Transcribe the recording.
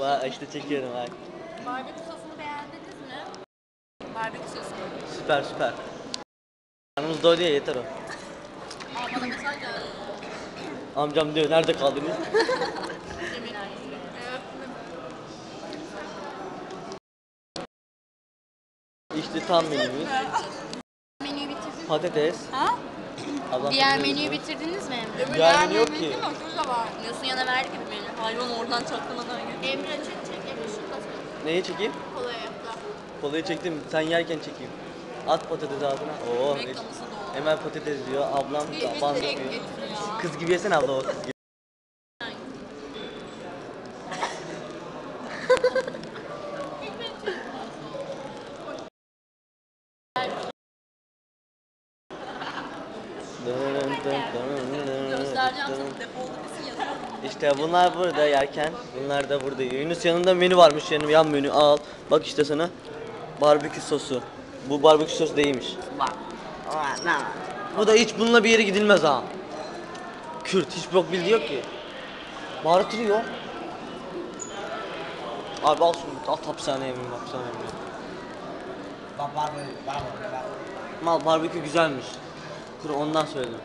Vay işte çekiyorum bak. Barbekü sosunu beğendiniz mi? Barbekü sosu. Süper süper. Karnımız doydu ya yeter o. Aa bana mesaj geldi. Amcam diyor nerede kaldınız? Yemin Evet. işte tam menümüz. Menüyü bitirdiniz Patates. Ha? Diğer menüyü bitirdiniz mi Emre? Diğer menü yok ki. Değil mi? Şurada var. Nasıl yana verdik bir menü. Hayvan oradan çaktırmadan geliyor. Emre çek çek. Emre çek. Neyi çekeyim? Kolay yapla. Kolayı çektim. Sen yerken çekeyim. At patatesi ağzına. Oo. Ekmek geç. kamusu doğru. Hemen patates diyor. Ablam bandı direkt diyor. getir ya. Kız gibi yesene abla o kız gibi. Göstereceğim sana yazalım. İşte bunlar burada yerken, bunlar da burada yiyor. Yunus yanında menü varmış, yanım yan menü al. Bak işte sana barbekü sosu. Bu barbekü sosu değilmiş. Bak. Bu da hiç bununla bir yere gidilmez ha. Kürt hiç bok bildiği yok ki. Bağırtırıyor. Abi al şunu, al hapishaneye mi, hapishaneye mi? Bak böyle, var var. Mal barbekü güzelmiş. Kuru ondan söyledim.